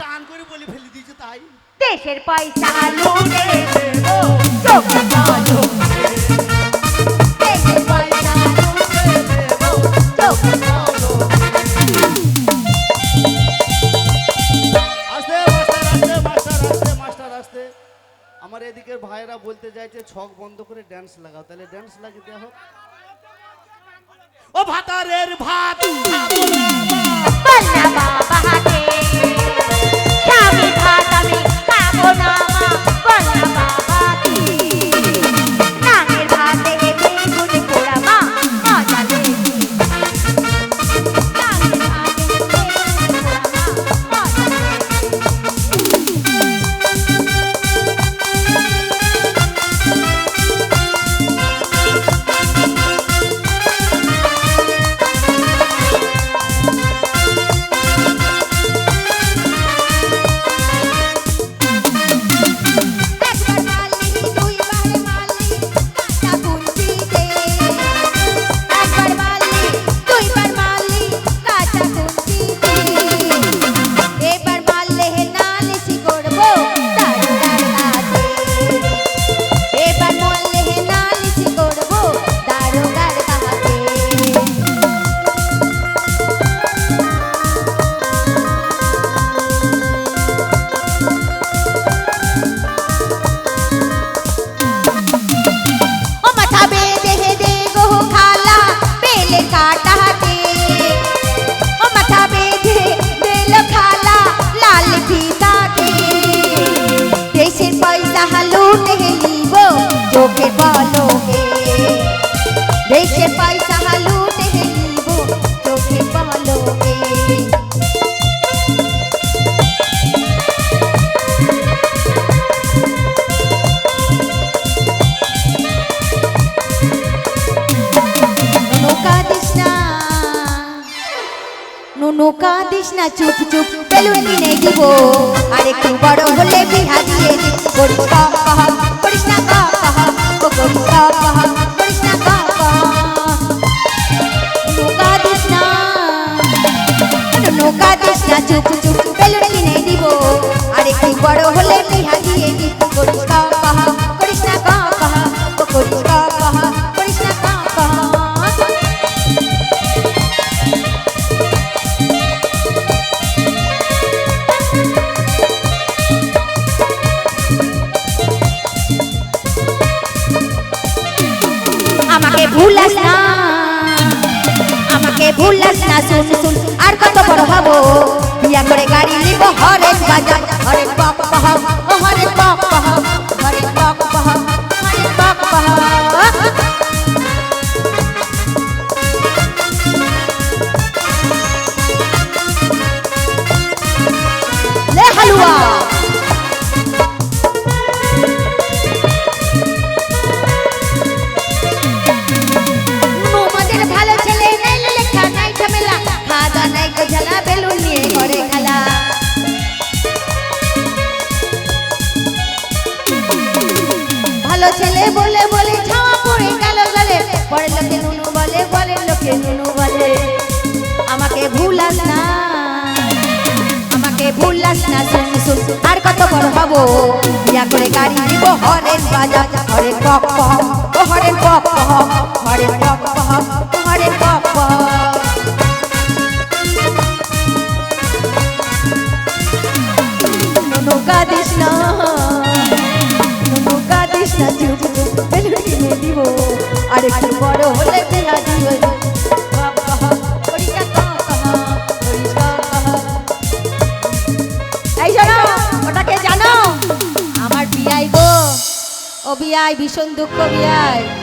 করে বলে ফেলে দিয়েছে তাই। দেশের পয়সা লুটে চোখে দেশের পয়সা চোখে আমার এদিকের ভাইয়েরা বলতে চাইছে ছক বন্ধ করে ড্যান্স লাগাও। তাহলে ড্যান্স লাগিয়ে দেওয়া হোক। ও ভাতারের ভাত। নুনু কাঁদিস না, চুপ চুপ, বেলুন কিনে দিব আর একটু বড় হলে বিহা দিয়ে করিস কাহা করিস না কাহা ও করিস কাহা করিস না চুপ চুপ, বেলুন কিনে দিব আর একটু বড় হলে বিহা দিব ভুলাস না। আমাকে ভুলাস না শুন শুন আর কত বড় হব। বিয়া করে ভালো ছেলে বলে বলে, ছাওয়া পড়ে গেল গলে। পরে লোকে নুনু বলে বলে লোকে নুনু বলে। আমাকে ভুলাস না, আমাকে ভুলাস না শুন আর কত বড় হব? ইয়া করে গাড়ি দিব হরেন বাজা হরেন পক পহ ও হরেন পক পহ হরেন পপ চুপ চুপ একটু শোনো ওটাকে জানো আমার বিয়াই গো। ও বিয়াই ভীষণ দুঃখ বিয়াই।